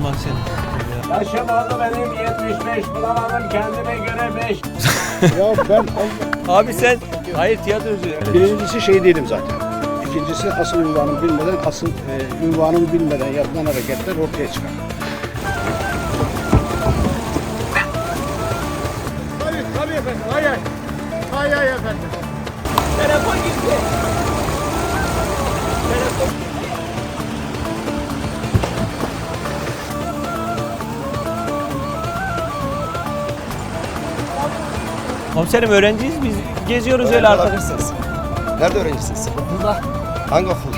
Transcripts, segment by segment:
mal seni. Yaşım oldu benim 75 bulamadım kendime göre 5. Ya ben Abi sen hayır tiyatrocu. birincisi şey değilim zaten. İkincisi asıl ünvanımı bilmeden, asıl e, ünvanımı bilmeden yapılan hareketler ortaya çıkar. Tabii tabii efendim. Hay hay. Hay hay efendim. Telefon gitti. Komiserim öğrenciyiz biz geziyoruz öyle arkadaşlar. Nerede öğrencisiniz? Burada. Hangi okul?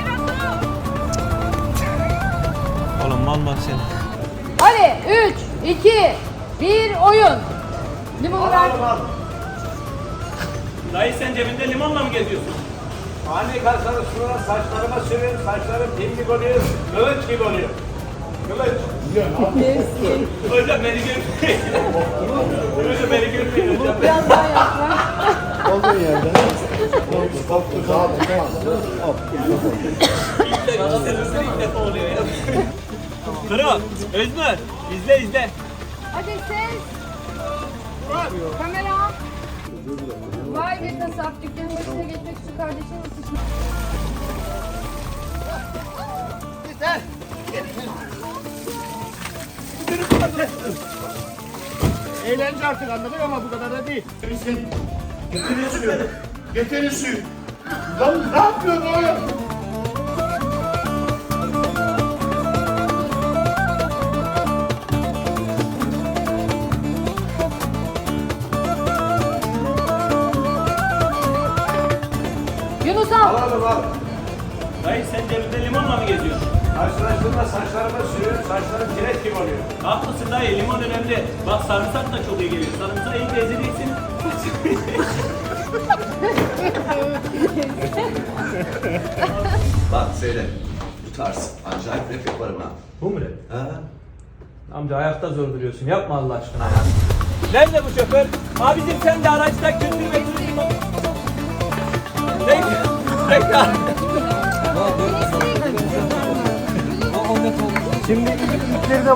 Oğlum mal mal seni. Hadi 3, 2, 1 oyun. Limonu ver. Dayı sen cebinde limonla mı geziyorsun? Ani kalsanız şuna saçlarıma sürün, saçlarım gibi oluyor, kılıç gibi oluyor. Kılıç. Hocam beni görmeyin. Hocam beni görmeyin hocam. Biraz daha yaklaş. Olduğun yerde. İlk defa oluyor ya. Kro, Özmer, izle izle. Hadi ses. Kamera. Vay be kasap dükkanın başına geçmek için kardeşim nasıl Eğlence artık anladık ama bu kadar da değil. Getirin suyu. Getirin suyu. Lan ne yapıyorsun oğlum? Karşılaştığımda saçlarıma sürün, saçlarım kireç gibi oluyor. Haklısın dayı limon önemli. Bak sarımsak da çok iyi geliyor. Sarımsağı iyi gezeceksin. Bak söyle. Bu tarz. Acayip rap yaparım ha. Bu mu Ha? Amca ayakta zor duruyorsun. Yapma Allah aşkına ya. Nerede bu şoför? Abicim sen de araçta kültür ve turizm... Bekle. Bekle. Şimdi ilkleri de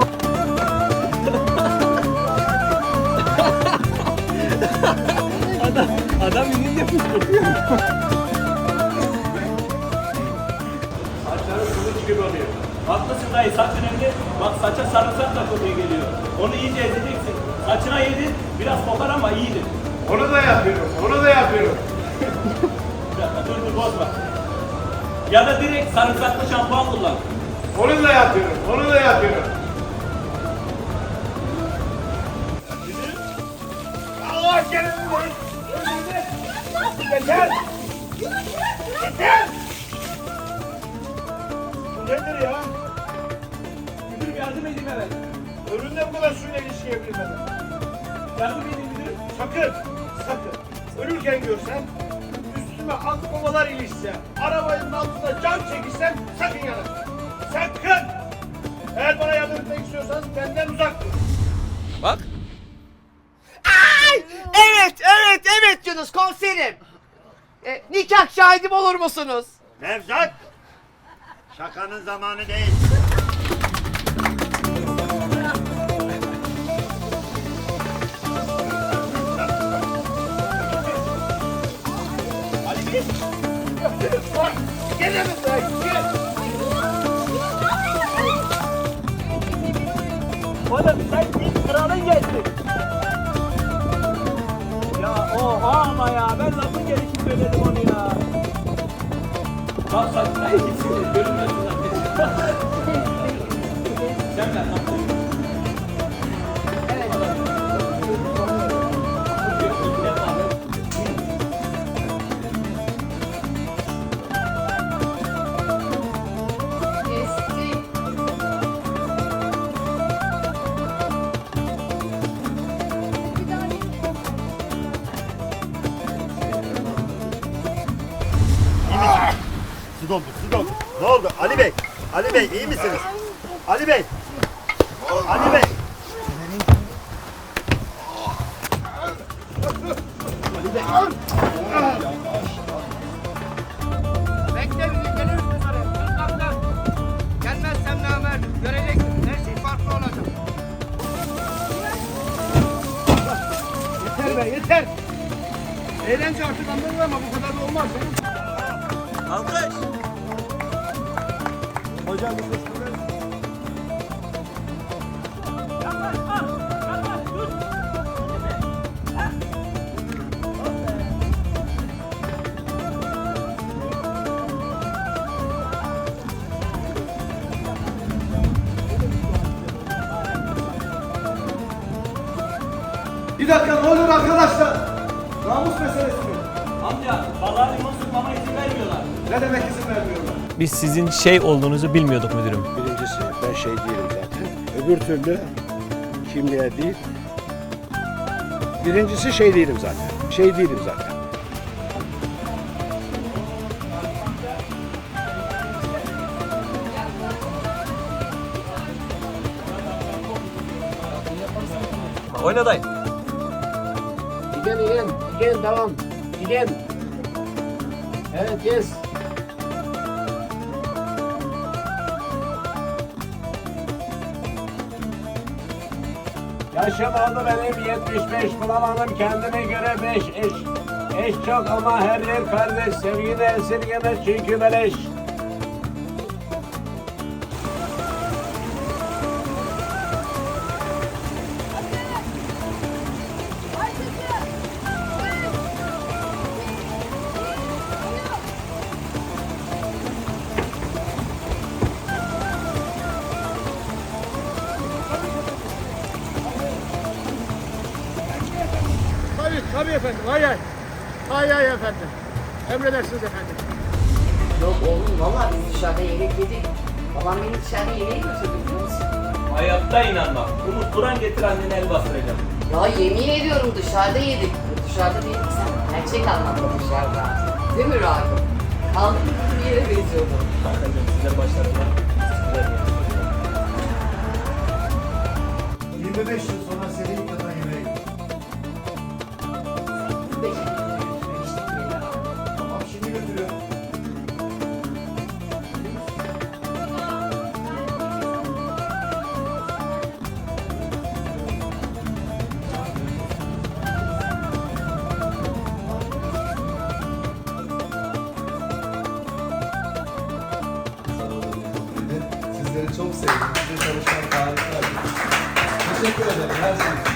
Adam, adam inince fışkırtıyor. Saçlarım kılıç gibi oluyor. Haklısın dayı saç önemli. Bak saça sarımsak da çok iyi geliyor. Onu iyice ezeceksin. Saçına yedin. Biraz kokar ama iyidir. Onu da yapıyorum, onu da yapıyorum. Dur dur bozma. Ya da direkt sarımsaklı şampuan kullan. Onu da yapıyorum, onu da yapıyorum. Allah gelin buraya. Yeter. Yeter. Bu nedir ya? Müdürüm yardım edeyim hemen. Önünde bu kadar suyla ilişki yapayım Yardım edeyim müdürüm. Sakın, sakın. Ölürken görsem, üstüme akbabalar ilişse, arabanın altında can çekişsem sakın yanarım. Sakın! Eğer bana yardım etmek istiyorsanız benden uzak durun. Bak. Evet, evet, evet Yunus komiserim. E, nikah şahidim olur musunuz? Nevzat! Şakanın zamanı değil. Bak saçına gitsin görünmesin zaten. Sen ver oldu? Ali Bey. Ali Bey iyi misiniz? Ali Bey. Ali Bey. Ali Bey. Bekleyin gelir kaptan. Gelmezsem ne haber? Göreceksin. Her şey farklı olacak. Yeter be yeter. Eğlence artık anladın ama bu kadar da olmaz. Alkış. Hocam bir dakika ne oluyor arkadaşlar? Namus meselesi mi? Amca balığa limon sıkmama izin vermiyorlar. Ne demek izin vermiyorlar? Biz sizin şey olduğunuzu bilmiyorduk müdürüm. Birincisi ben şey değilim zaten. Öbür türlü kimliğe değil. Birincisi şey değilim zaten. Şey değilim zaten. Oyna dayı. İgen igen. Igen tamam. Igen. Evet yes. Yaşım oldu benim 75 bulamadım kendime göre 5 eş. Eş çok ama her yer kardeş sevgini esirgemez çünkü beleş. Tabii efendim. Hay hay. Hay hay efendim. Emredersiniz efendim. Yok oğlum valla biz dışarıda yemek yedik. Babam beni dışarıda yemeğe götürdü biliyor musun? Hayatta inanmam. Umut Kur'an getir annene el bastıracağım. Ya yemin ediyorum dışarıda yedik. Dışarıda değil sen. Gerçek anlamda dışarıda. Değil mi Ragıp? Kaldık bir yere benziyordu. Kankacığım size de. 25 yıl sonra seni Teşekkür ederim her şey için.